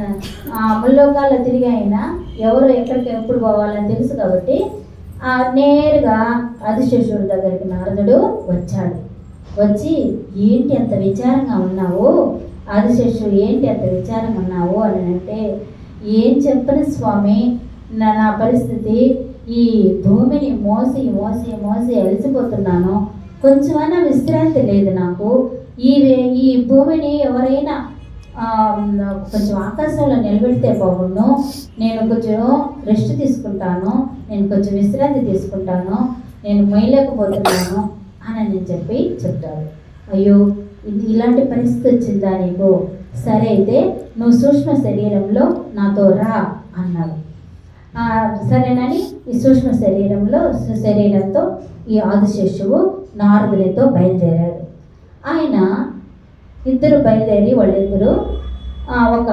ఆయన ఆ ముల్లోకాల్లో తిరిగి ఆయన ఎవరు ఎక్కడికి ఎప్పుడు పోవాలని తెలుసు కాబట్టి ఆ నేరుగా ఆదిశేషుడి దగ్గరికి నారదుడు వచ్చాడు. వచ్చి ఏంటి అంత విచారంగా ఉన్నావు? ఆదిశేషుడు ఏంటి అంత విచారంగా ఉన్నావు? అని అంటే ఏం చెప్పని స్వామి నా నా పరిస్థితి ఈ భూమిని మోసి మోసి మోసి అలసిపోతున్నాను. కొంచెమైనా విశ్రాంతి లేదు నాకు. ఈ ఈ భూమిని ఎవరైనా కొంచెం ఆకాశంలో నిలబెడితే బాగుండు. నేను కొంచెం రెస్ట్ తీసుకుంటాను. నేను కొంచెం విశ్రాంతి తీసుకుంటాను. నేను మొయ్యలేకపోతున్నాను అని నేను చెప్పి చెప్తాడు. అయ్యో ఇది ఇలాంటి పరిస్థితి వచ్చిందా నీకు? సరే అయితే నువ్వు సూక్ష్మ శరీరంలో నాతో రా అన్నాడు. సరేనని ఈ సూక్ష్మ శరీరంలో శరీరంతో ఈ ఆదిశేషువు నారదులతో బయలుదేరాడు. ఆయన ఇద్దరు బయలుదేరి వాళ్ళిద్దరు ఒక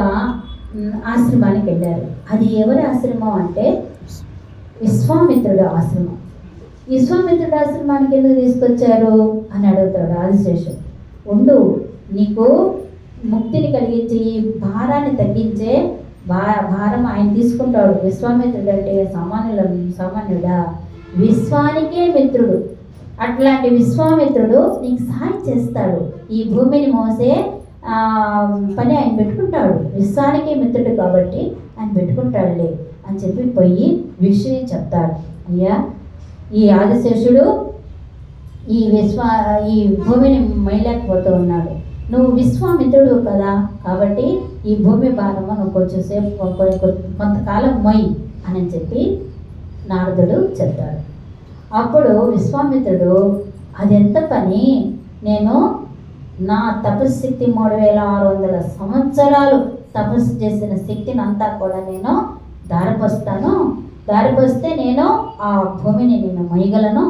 ఆశ్రమానికి వెళ్ళారు. అది ఎవరి ఆశ్రమం అంటే విశ్వామిత్రుడు ఆశ్రమం. విశ్వామిత్రుడు ఆశ్రమానికి ఎందుకు తీసుకొచ్చారు? అని అడుగుతాడు ఆదిశేషుడు. ఉండు నీకు ముక్తిని కలిగించి భారాన్ని తగ్గించే భా భారం ఆయన తీసుకుంటాడు. విశ్వామిత్రుడు అంటే సామాన్యుల సామాన్యుడా? విశ్వానికే మిత్రుడు. అట్లాంటి విశ్వామిత్రుడు నీకు సహాయం చేస్తాడు. ఈ భూమిని మోసే పని ఆయన పెట్టుకుంటాడు. విశ్వానికి మిత్రుడు కాబట్టి ఆయన పెట్టుకుంటాడులే అని చెప్పి పోయి విషయం చెప్తాడు. అయ్యా ఈ ఆదిశేషుడు ఈ విశ్వ ఈ భూమిని మైలేకపోతూ ఉన్నాడు. నువ్వు విశ్వామిత్రుడు కదా కాబట్టి ఈ భూమి భాగము నువ్వు కొంచెం సేపు కొ- కొంతకాలం మొయ్ అని చెప్పి నారదుడు చెప్తాడు. అప్పుడు విశ్వామిత్రుడు అదెంత పని? నేను నా తపశక్తి మూడు వేల ఆరు వందల సంవత్సరాలు తపస్సు చేసిన శక్తిని అంతా కూడా నేను దారిపోస్తాను. దారిపోస్తే నేను ఆ భూమిని నేను మొయ్యగలను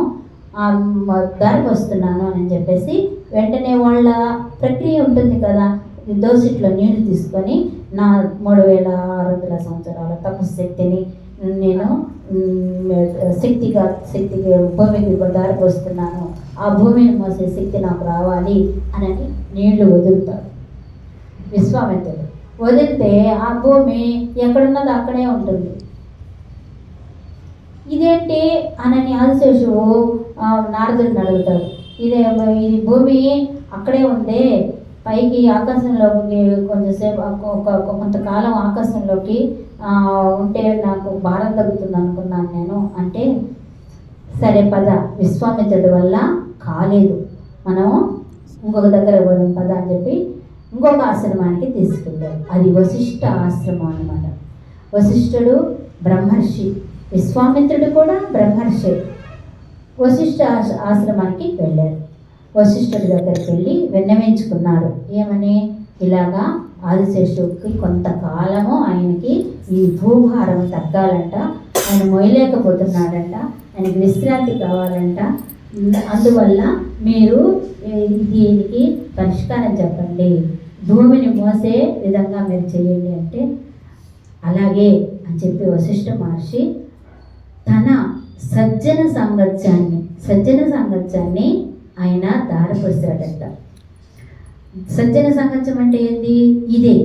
దారిపోస్తున్నాను అని చెప్పేసి వెంటనే వాళ్ళ ప్రక్రియ ఉంటుంది కదా దోసిట్లో నీళ్ళు తీసుకొని నా మూడు వేల ఆరు వందల సంవత్సరాల తపశక్తిని నేను శక్తిగా శక్తికి భూమికి దారిపోస్తున్నాను ఆ భూమిని మోసే శక్తి నాకు రావాలి అని నీళ్ళు వదులుతాడు. విశ్వామిత్రుడు వదిలితే ఆ భూమి ఎక్కడున్నదో అక్కడే ఉంటుంది. ఇదేంటి అనని ఆదిశేషువు నారదుడిని అడుగుతాడు. ఇదే ఇది భూమి అక్కడే ఉంది పైకి ఆకాశంలోకి కొంచెంసేపు కొంతకాలం ఆకాశంలోకి ఉంటే నాకు భారం తగ్గుతుంది అనుకున్నాను నేను. అంటే సరే పద విశ్వామిత్రుడి వల్ల కాలేదు. మనం ఇంకొక దగ్గర పోదాం పద అని చెప్పి ఇంకొక ఆశ్రమానికి తీసుకెళ్ళారు అది వశిష్ఠ ఆశ్రమం అనమాట వశిష్ఠుడు బ్రహ్మర్షి విశ్వామిత్రుడు కూడా బ్రహ్మర్షి. వశిష్ఠ ఆశ్రమానికి వెళ్ళారు. వశిష్ఠుడి దగ్గరికి వెళ్ళి విన్నవించుకున్నారు. ఏమని? ఇలాగా ఆదిశేషుడికి కొంతకాలము ఆయనకి ఈ భూభారం తగ్గాలంట ఆయన మొయ్యలేకపోతున్నాడంట ఆయనకి విశ్రాంతి కావాలంట. అందువల్ల మీరు దీనికి పరిష్కారం చెప్పండి. భూమిని మోసే విధంగా మీరు చేయండి అంటే అలాగే అని చెప్పి వశిష్ఠ మహర్షి తన సజ్జన సాంగత్యాన్ని సజ్జన సాంగత్యాన్ని ఆయన దారపరిచాడట సజ్జన సాంగత్యం అంటే ఏంది? ఇదే.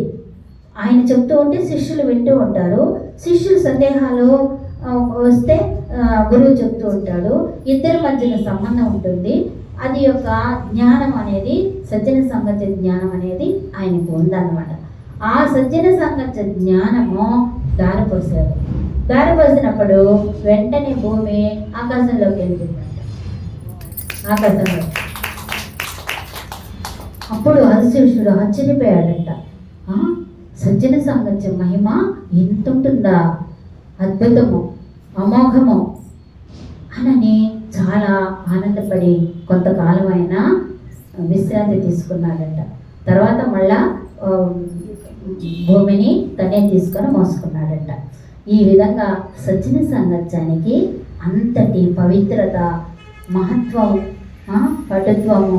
ఆయన చెప్తూ ఉంటే శిష్యులు వింటూ ఉంటారు. శిష్యులు సందేహాలు వస్తే గురువు చెప్తూ ఉంటాడు. ఇద్దరి మధ్యన సంబంధం ఉంటుంది. అది యొక్క జ్ఞానం అనేది సజ్జన సంగత్య జ్ఞానం అనేది ఆయనకు ఉందన్నమాట. ఆ సజ్జన సంగత్య జ్ఞానము దారపోసారు దారపోసినప్పుడు వెంటనే భూమి ఆకాశంలోకి వెళ్తుందంట ఆకాశంలో అప్పుడు ఆదిశేషుడు ఆశ్చర్యపోయాడంట. సజ్జన సాంగత్యం మహిమ ఎంత ఉంటుందా అద్భుతము అమోఘము. అనని చాలా ఆనందపడి కొంతకాలం అయినా విశ్రాంతి తీసుకున్నాడంట. తర్వాత మళ్ళా భూమిని తనే తీసుకొని మోసుకున్నాడంట. ఈ విధంగా సజ్జన సాంగత్యానికి అంతటి పవిత్రత మహత్వం పటుత్వము